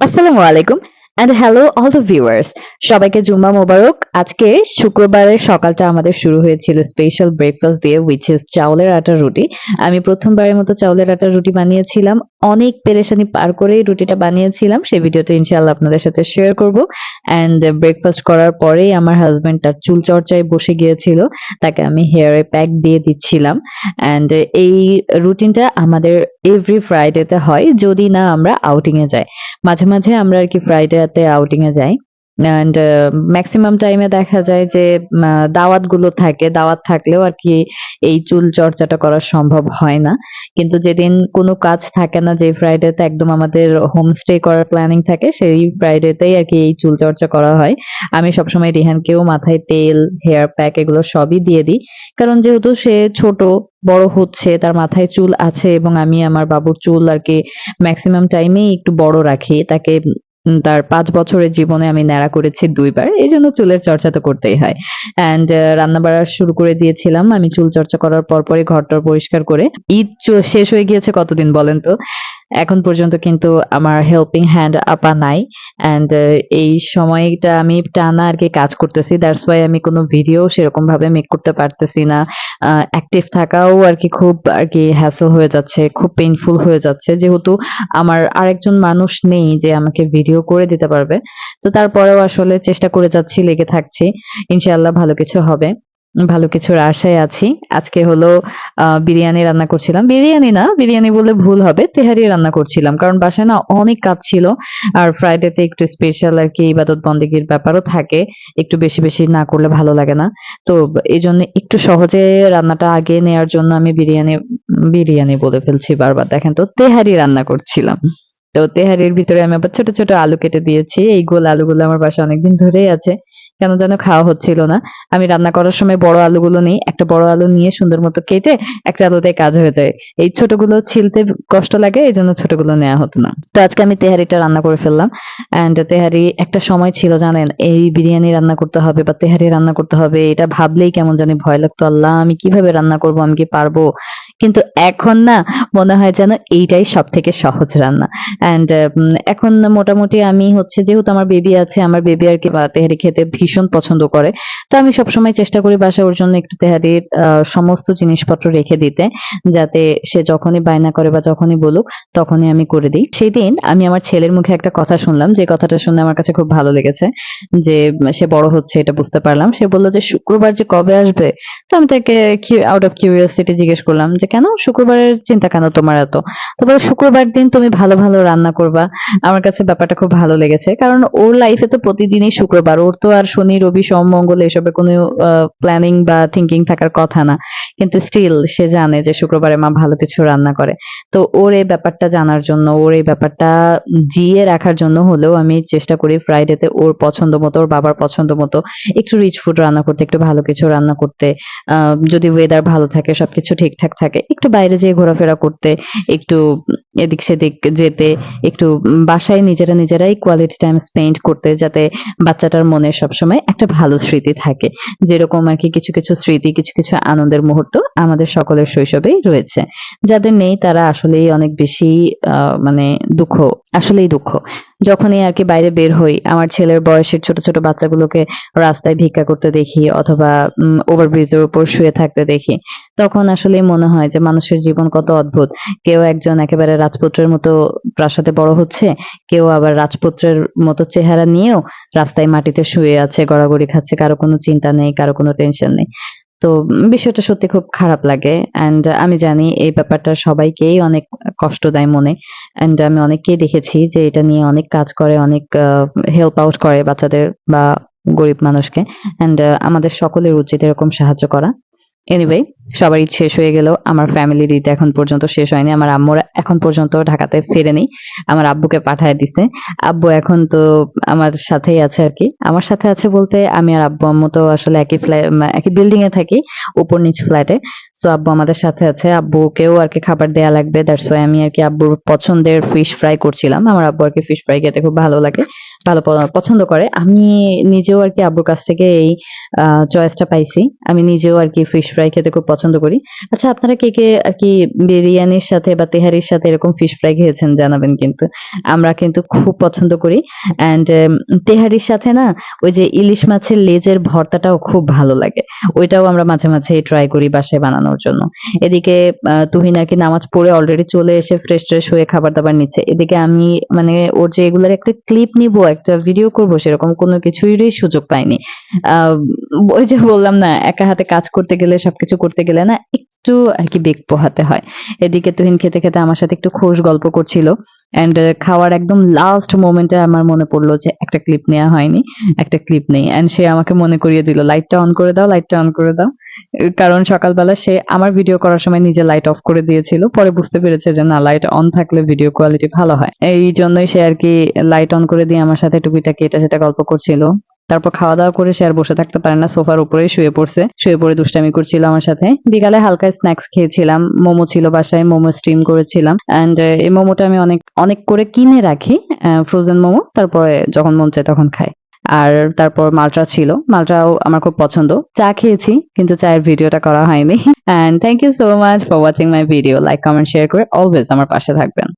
আসসালামু আলাইকুম and hello all the viewers সবাইকে জুম্মা মোবারক। আজকে শুক্রবারের সকালটা আমাদের শুরু হয়েছিল স্পেশাল ব্রেকফাস্ট দিয়ে উইচ ইজ চাউলের আটার রুটি। আমি প্রথমবারের মতো চাউলের আটার রুটি বানিয়েছিলাম। অনেক পেরেশানি পার করে এই রুটিটা বানিয়েছিলাম। সেই ভিডিওটা ইনশাআল্লাহ আপনাদের সাথে শেয়ার করব। অ্যান্ড ব্রেকফাস্ট করার পরেই আমার হাজবেন্ড তার চুল চর্চায় বসে গিয়েছিল। তাকে আমি হেয়ারে প্যাক দিয়ে দিচ্ছিলাম। অ্যান্ড এই রুটিনটা আমাদের এভরি ফ্রাইডেতে হয়, যদি না আমরা আউটিংয়ে যাই। মাঝে মাঝে আমরা আর কি ফ্রাইডেতে আউটিংয়ে যাই। অ্যান্ড ম্যাক্সিমাম টাইমে দেখা যায় যে দাওয়াতগুলো থাকে, দাওয়াত থাকলেও আর কি এই চুল চর্চাটা করা সম্ভব হয় না। কিন্তু যেদিন কোনো কাজ থাকে না, যে ফ্রাইডেতে একদম আমাদের হোমস্টে করার প্ল্যানিং থাকে, সেই ফ্রাইডেতেই আর কি এই চুল চর্চা করা হয়। আমি সবসময় রিহানকেও মাথায় তেল হেয়ার প্যাক এগুলো সবই দিয়ে দিই। কারণ যেহেতু সে ছোট, বড় হচ্ছে, তার মাথায় চুল আছে এবং আমি আমার বাবুর চুল আর কি ম্যাক্সিমাম টাইমেই একটু বড় রাখি। তাকে তার পাঁচ বছরের জীবনে আমি ন্যাড়া করেছি দুইবার। এই জন্য চুলের চর্চা তো করতেই হয়। অ্যান্ড রান্না বাড়া শুরু করে দিয়েছিলাম। আমি চুল চর্চা করার পরপরই পরই ঘরটার পরিষ্কার করে। ঈদ শেষ হয়ে গিয়েছে কতদিন বলেন তো? এখন পর্যন্ত কিন্তু আমার হেল্পিং হ্যান্ড আপা নাই অ্যান্ড এই সময়টা আমি টানা আর কি কাজ করতেছি দ্যাটস ওয়াই আমি কোনো ভিডিও সেরকম ভাবে মেক করতে পারতেছি না। অ্যাক্টিভ থাকাও আর কি খুব আর কি হ্যাসেল হয়ে যাচ্ছে, খুব পেইনফুল হয়ে যাচ্ছে, যেহেতু আমার আরেকজন মানুষ নেই যে আমাকে ভিডিও করে দিতে পারবে। তো তারপরেও আসলে চেষ্টা করে যাচ্ছি, লেগে থাকছি, ইনশাআল্লাহ ভালো কিছু হবে। ভালো কিছুর আশায় আছি। আজকে হলো বিরিয়ানি রান্না করছিলাম। বিরিয়ানি না, বিরিয়ানি বলে ভুল হবে তেহারি রান্না করছিলাম। কারণ বাসায় না অনেক কাজ ছিল, আর ফ্রাইডেতে একটু স্পেশাল আর কি ইবাদত বন্দেগীর ব্যাপারও থাকে, একটু বেশি বেশি না করলে ভালো লাগে না। তো এই জন্য একটু সহজে রান্নাটা আগে নেয়ার জন্য আমি বিরিয়ানি বিরিয়ানি বলে ফেলছি বারবার। দেখেন তো, তেহারি রান্না করছিলাম। তো তেহারির ভিতরে আমি আবার ছোট ছোট আলু কেটে দিয়েছি। এই গোল আলুগুলো আমার বাসায় অনেকদিন ধরেই আছে। কেন যেন খাওয়া হচ্ছিল না। আমি রান্না করার সময় বড় আলুগুলো নিই, একটা বড় আলু নিয়ে সুন্দর মতো কেটে একটা আলুতে কাজ হয়ে যায়। এই ছোটগুলো ছিলতে কষ্ট লাগে, এই জন্য ছোটগুলো নেওয়া হতো না। তো আজকে আমি তেহারিটা রান্না করে ফেললাম। অ্যান্ড তেহারি একটা সময় ছিল জানেন, এই বিরিয়ানি রান্না করতে হবে বা তেহারি রান্না করতে হবে, এটা ভাবলেই কেমন জানি ভয় লাগতো। আল্লাহ, আমি কীভাবে রান্না করব, আমি কি পারব? কিন্তু এখন না মনে হয় যেন এইটাই সব থেকে সহজ রান্না। অ্যান্ড এখন মোটামুটি আমি হচ্ছে যেহেতু আমার বেবি আছে, আমার বেবি আর কি তেহারি খেতে ভীষণ পছন্দ করে, তো আমি সবসময় চেষ্টা করি বাসায় ওর জন্য একটু তেহারির সমস্ত জিনিসপত্র রেখে দিতে, যাতে সে যখনই বায়না করে বা যখনই বলুক তখনই আমি করে দিই। সেদিন আমি আমার ছেলের মুখে একটা কথা শুনলাম, যে কথাটা শুনে আমার কাছে খুব ভালো লেগেছে, যে সে বড় হচ্ছে এটা বুঝতে পারলাম। সে বলল যে, শুক্রবার যে কবে আসবে? তো আমি তাকে আউট অফ কিউরিয়াসিটি জিজ্ঞেস করলাম যে কেন? শুক্রবারের চিন্তা কেন তোমার এত? তো বলে শুক্রবার দিন তুমি ভালো ভালো রান্না করবা। আমার কাছে ব্যাপারটা খুব ভালো লেগেছে। কারণ ওর লাইফে তো প্রতিদিনই শুক্রবার। ওর তো আর শনি, রবি, সোম, মঙ্গল এসবের কোনো প্ল্যানিং বা থিঙ্কিং থাকার কথা না। কিন্তু স্টিল সে জানে যে শুক্রবারে মা ভালো কিছু রান্না করে। তো ওর এই ব্যাপারটা জানার জন্য, ওর এই ব্যাপারটা জিয়ে রাখার জন্য হলেও আমি চেষ্টা করি ফ্রাইডেতে ওর পছন্দ মতো, ওর বাবার পছন্দ মতো একটু রিচ ফুড রান্না করতে, একটু ভালো কিছু রান্না করতে যদি ওয়েদার ভালো থাকে, সবকিছু ঠিকঠাক থাকে, একটু বাইরে যেয়ে ঘোরাফেরা করতে, একটু এদিক সেদিক যেতে, একটু বাসায় নিজেরা নিজেরাই কোয়ালিটি টাইম স্পেন্ড করতে যাতে বাচ্চাটার মনে সবসময় একটা ভালো স্মৃতি থাকে। যেরকম আর কি কিছু কিছু স্মৃতি, কিছু কিছু আনন্দের মুহূর্ত আমাদের সকলের শৈশবেই রয়েছে। যাদের নেই তারা আসলেই অনেক বেশি মানে দুঃখ, আসলেই দুঃখ। যখনই আর কি বাইরে বের হই, আমার ছেলের বয়সের ছোট ছোট বাচ্চাগুলোকে রাস্তায় ভিক্ষা করতে দেখি অথবা ওভারব্রিজের উপর শুয়ে থাকতে দেখি তখন আসলে মনে হয় যে মানুষের জীবন কত অদ্ভুত। কেউ একজন একেবারে রাজপুত্রের মতো প্রাসাদে বড় হচ্ছে, কেউ আবার রাজপুত্রের মতো চেহারা নিয়েও রাস্তায় মাটিতে শুয়ে আছে, গড়াগড়ি খাচ্ছে, কারও কোনো চিন্তা নেই, কারও কোনো টেনশন নেই। তো বিষয়টা সত্যি খুব খারাপ লাগে অ্যান্ড আমি জানি এই ব্যাপারটা সবাইকেই অনেক কষ্ট দেয় মনে অ্যান্ড আমি অনেককেই দেখেছি যে এটা নিয়ে অনেক কাজ করে, অনেক হেল্প আউট করে বাচ্চাদের বা গরিব মানুষকে অ্যান্ড আমাদের সকলের উচিত এরকম সাহায্য করা। এনিওয়ে সবার ঈদ শেষ হয়ে গেল। আমার ফ্যামিলির ঈদ এখন পর্যন্ত শেষ হয়নি। আমার আম্মুরা এখন পর্যন্ত ঢাকাতে ফেরেনি। আমার আব্বুকে পাঠায় দিছে। আব্বু এখন তো আমার সাথেই আছে আর কি। আমার সাথে আছে বলতে আমি আর আব্বু আম্মু তো আসলে একই ফ্ল্যাট একই বিল্ডিং এ থাকি, উপর নিচ ফ্ল্যাটে সো আব্বু আমাদের সাথে আছে। আব্বুকেও আর কি খাবার দেয়া লাগবে। দ্যাটস ওয়াই আমি আর কি আব্বুর পছন্দের ফিশ ফ্রাই করছিলাম। আমার আব্বু আর কি ফিশ ফ্রাই খেতে খুব ভালো লাগে। ভালো পছন্দ করে। আমি নিজেও আর কি আব্বুর কাছ থেকে এই চয়েসটা পাইছি। আমি নিজেও আর কি ফিশ ফ্রাই খেতে খুব পছন্দ করি। আচ্ছা আপনারা কে কে আর কি বিরিয়ানির সাথে বা তেহারির সাথে এরকম ফিশ ফ্রাই খেয়েছেন জানাবেন কিন্তু। আমরা কিন্তু খুব পছন্দ করি। অ্যান্ড তেহারির সাথে না, ওই যে ইলিশ মাছের লেজের ভর্তাটাও খুব ভালো লাগে। ওইটাও আমরা মাঝে মাঝে ট্রাই করি বাসায় বানানোর জন্য। এদিকে তুহিন আর কি নামাজ পড়ে অলরেডি চলে এসে ফ্রেশ ট্রেশ হয়ে খাবার দাবার নিচ্ছে। এদিকে আমি মানে ওর যে এগুলোর একটা ক্লিপ নিব একটা ভিডিও করব সেরকম কোনো কিছুরই সুযোগ পাইনি। আহ, ওই যে বললাম না একা হাতে কাজ করতে গেলে সবকিছু করতে গেলে না একটু আর কি বেগ পোহাতে হয়। এদিকে তুহিন খেতে খেতে আমার সাথে একটু খোশ গল্প করছিল। এন্ড খাওয়ার একদম লাস্ট মোমেন্টে আমার মনে পড়ল যে একটা ক্লিপ নেওয়া হয়নি, একটা ক্লিপ নেই। এন্ড সে আমাকে মনে করিয়ে দিল লাইটটা অন করে দাও লাইটটা অন করে দাও। কারণ সকালবেলা সে আমার ভিডিও করার সময় নিজে লাইট অফ করে দিয়েছিল। পরে বুঝতে পেরেছে যে না লাইট অন থাকলে ভিডিও কোয়ালিটি ভালো হয়। এই জন্যই সে আর কি লাইট অন করে দিয়ে আমার সাথে টুকিটাকি এটা সেটা গল্প করছিল। তারপর খাওয়া দাওয়া করে সে আর বসে থাকতে পারে না, সোফার উপরেই শুয়ে পড়ছে। শুয়ে পড়ে দুষ্টামি করছিল আমার সাথে। বিকালে হালকা স্ন্যাক্স খেয়েছিলাম। মোমো ছিল বাসায়, মোমো স্টিম করেছিলাম। এন্ড এই মোমোটা আমি অনেক অনেক করে কিনে রাখি ফ্রোজেন মোমো। তারপরে যখন মন চায় তখন খাই। আর তারপর মালটা ছিল। মালটাও আমার খুব পছন্দ। চা খেয়েছি, কিন্তু চায়ের ভিডিওটা করা হয়নি। And thank you so much for watching my video like comment share করে অলওয়েজ আমার পাশে থাকবেন।